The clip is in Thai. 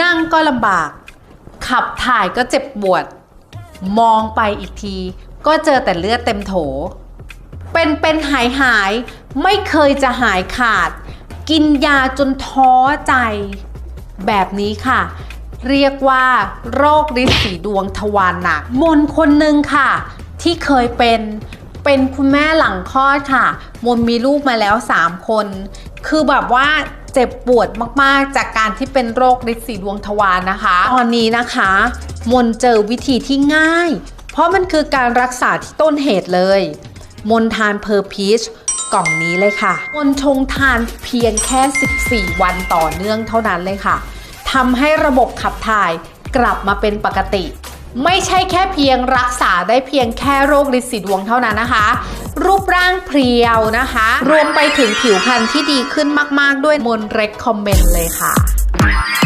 นั่งก็ลำบาก ขับถ่ายก็เจ็บปวด มองไปอีกที ก็เจอแต่เลือดเต็มโถ เป็นเป็นหายหายไม่เคยจะหายขาด กินยาจนท้อใจ แบบนี้ค่ะ เรียกว่า โรคฤทธิ์สีดวงทวารหนัก มนคนหนึ่งค่ะ ที่เคยเป็นเป็นคุณแม่หลังคลอดค่ะ มนมีลูกมาแล้ว 3 คน คือแบบว่า เจ็บปวดมากๆ จากการที่เป็นโรคฤทธิ์สีดวงทวารนะคะ ตอนนี้นะคะ มนเจอวิธีที่ง่าย เพราะมันคือการรักษาที่ต้นเหตุเลย มนทานเพอร์พีชกล่องนี้เลยค่ะ มนชงทานเพียงแค่ 14 วันต่อเนื่องเท่านั้นเลยค่ะทำให้ระบบขับถ่ายกลับมาเป็นปกติ ไม่ใช่แค่เพียงรักษาได้เพียงแค่โรคลินสีดวงเท่านั้นนะคะ รูปร่างเพรียวนะคะ รวมไปถึงผิวพรรณที่ดีขึ้นมาก ๆ ด้วยมนเรคคอมเมนต์เลยค่ะ